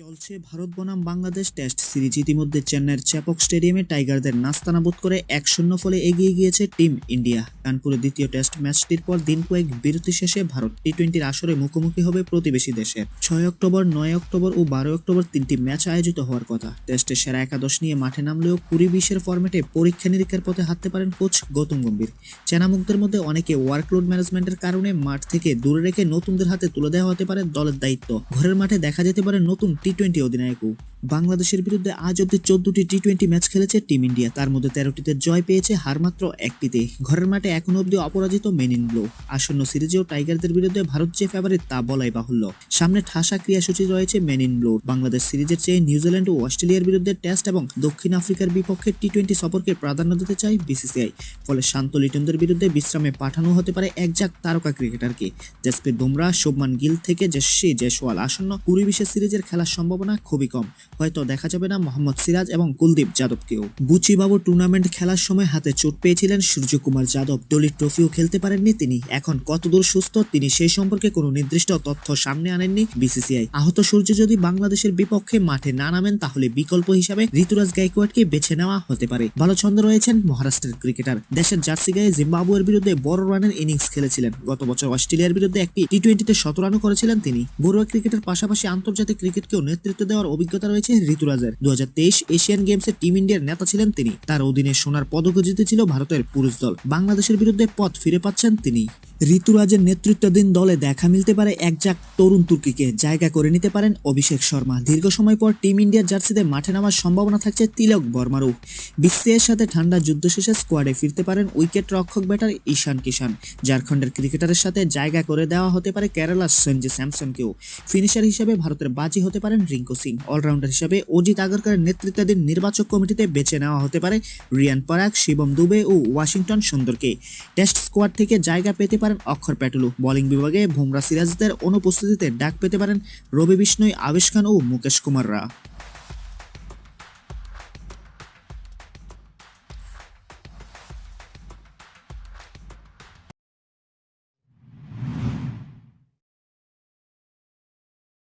চলছে ভারত বনাম Bangladesh test series. ইতিমধ্যে চেন্নাইয়ের চ্যাপক স্টেডিয়ামে টাইগারদের নাস্তানা বোধ করে এক শূন্য ফলে এগিয়ে গিয়েছে টিম ইন্ডিয়া। কানপুরে দ্বিতীয় টেস্ট ম্যাচটির পর দিন কয়েক বিরতি শেষে ভারত টি টোয়েন্টির আসরে মুখোমুখি হবে প্রতিবেশী দেশের। ছয় অক্টোবর, নয় অক্টোবর ও বারো অক্টোবর তিনটি ম্যাচ আয়োজিত হওয়ার কথা। টেস্টে সেরা একাদশ নিয়ে মাঠে নামলেও কুড়ি বিশের ফরম্যাটে পরীক্ষা নিরীক্ষার পথে হাঁটতে পারেন কোচ গৌতম গম্ভীর। চেনামুখদের মধ্যে অনেকে ওয়ার্কলোড ম্যানেজমেন্টের কারণে মাঠ থেকে দূরে রেখে নতুনদের হাতে তুলে দেওয়া হতে পারে দলের দায়িত্ব। ঘরের মাঠে দেখা যেতে পারে নতুন টি টোয়েন্টি অধিনায়কও বাংলাদেশের বিরুদ্ধে আজ অব্দি চোদ্দটি টি টোয়েন্টি ম্যাচ খেলেছে টিম ইন্ডিয়া। তার মধ্যে তেরোটিতে জয় পেয়েছে হার মাত্র একটিতে। ঘরের মাঠে এখনও অব্দি অপরাজিত মেন ইন ব্লো আসন্ন সিরিজেও টাইগারদের বিরুদ্ধে ভারত যে ফেভারিট তা বলাই বাহুল্য। সামনে ঠাসা ক্রিয়াসূচি রয়েছে মেন ইন ব্লো বাংলাদেশ সিরিজের চেয়ে নিউজিল্যান্ড ও অস্ট্রেলিয়ার বিরুদ্ধে টেস্ট এবং দক্ষিণ আফ্রিকার বিপক্ষে টি টোয়েন্টি সফরকে প্রাধান্য দিতে চায় বিসিসিআই ফলে শান্ত লিটনদের বিরুদ্ধে বিশ্রামে পাঠানো হতে পারে একজাক তারকা ক্রিকেটারকে। জসপ্রীত বুমরা, শুভমান গিল থেকে জেসি জয়সওয়াল আসন্ন কুড়ি বিশের সিরিজের খেলার সম্ভাবনা খুবই কম। হয়তো দেখা যাবে না মোহাম্মদ সিরাজ এবং কুলদীপ যাদবকেও। বুচিবাবু টুর্নামেন্ট খেলার সময় হাতে চোট পেয়েছিলেন সূর্যকুমার যাদব। দলিত ট্রফিও খেলতে পারেননি তিনি। এখন কতদূর সুস্থ তিনি সেই সম্পর্কে কোনো নির্দিষ্ট তথ্য সামনে আনেননি বিসিসিআই। আহত সূর্য যদি বাংলাদেশের বিপক্ষে মাঠে না নামেন, তাহলে বিকল্প হিসাবে ঋতুরাজ গাইকোয়াডকে বেছে নেওয়া হতে পারে। ভালো ছন্দ রয়েছেন মহারাষ্ট্রের ক্রিকেটার দেশের জার্সি গায়ে জিম্বাবুয়ের বিরুদ্ধে বড় রানের ইনিংস খেলেছিলেন। গত বছর অস্ট্রেলিয়ার বিরুদ্ধে একটি টি টোয়েন্টিতে শত রানও করেছিলেন তিনি। ঘরোয়া ক্রিকেটের পাশাপাশি আন্তর্জাতিক ক্রিকেটকেও নেতৃত্ব দেওয়ার অভিজ্ঞতা রয়েছে ঋতুরাজের। দু হাজার তেইশ এশিয়ান গেমসে টিম ইন্ডিয়ার নেতা ছিলেন তিনি। তার অধীনে সোনার পদক জিতেছিল ভারতের পুরুষ দল। বাংলাদেশের বিরুদ্ধে পথ ফিরে পাচ্ছেন তিনি। ঋতুরাজের নেতৃত্বাধীন দলে দেখা মিলতে পারে একজাক তরুণ তুর্কিকে। জায়গা করে নিতে পারেন অভিষেক শর্মা। দীর্ঘ সময় পর টিম ইন্ডিয়ার জার্সিতে মাঠে নামার সম্ভাবনা থাকছে তিলক বর্মারও। বিশ্বের সাথে ঠান্ডা যুদ্ধ শেষে স্কোয়াডে ফিরতে পারেন উইকেট রক্ষক ব্যাটার ঈশান কিষান ঝাড়খণ্ডের ক্রিকেটারের সাথে জায়গা করে দেওয়া হতে পারে কেরালার সঞ্জু স্যামসনকেও। ফিনিশার হিসেবে ভারতের বাজি হতে পারেন রিঙ্কু সিং। অলরাউন্ডার হিসেবে অজিত আগরকারের নেতৃত্বাধীন নির্বাচক কমিটিতে বেছে নেওয়া হতে পারে রিয়ান পরাগ, শিবম দুবে ও ওয়াশিংটন সুন্দরকে। টেস্ট স্কোয়াড থেকে জায়গা পেতে পারেন অক্ষর প্যাটুলু। বোলিং বিভাগে ভুমরা সিরাজদের অনুপস্থিতিতে ডাক পেতে পারেন রবি বিষ্ণুই, আবেশ খান ও মুকেশ কুমাররা।